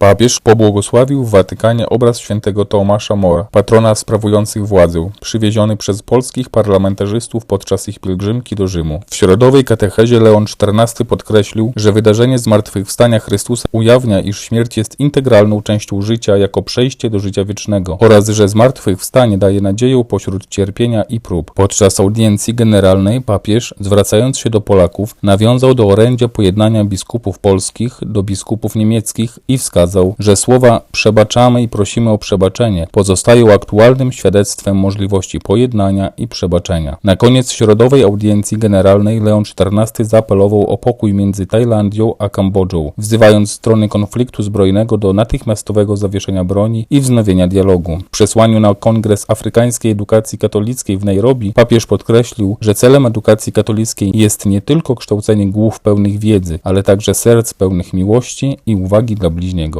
Papież pobłogosławił w Watykanie obraz świętego Tomasza Mora, patrona sprawujących władzę, przywieziony przez polskich parlamentarzystów podczas ich pielgrzymki do Rzymu. W środowej katechezie Leon XIV podkreślił, że wydarzenie zmartwychwstania Chrystusa ujawnia, iż śmierć jest integralną częścią życia jako przejście do życia wiecznego oraz że zmartwychwstanie daje nadzieję pośród cierpienia i prób. Podczas audiencji generalnej papież, zwracając się do Polaków, nawiązał do orędzia pojednania biskupów polskich do biskupów niemieckich i wskazał, że słowa przebaczamy i prosimy o przebaczenie pozostają aktualnym świadectwem możliwości pojednania i przebaczenia. Na koniec środowej audiencji generalnej Leon XIV zaapelował o pokój między Tajlandią a Kambodżą, wzywając strony konfliktu zbrojnego do natychmiastowego zawieszenia broni i wznowienia dialogu. W przesłaniu na Kongres Afrykańskiej Edukacji Katolickiej w Nairobi papież podkreślił, że celem edukacji katolickiej jest nie tylko kształcenie głów pełnych wiedzy, ale także serc pełnych miłości i uwagi dla bliźniego.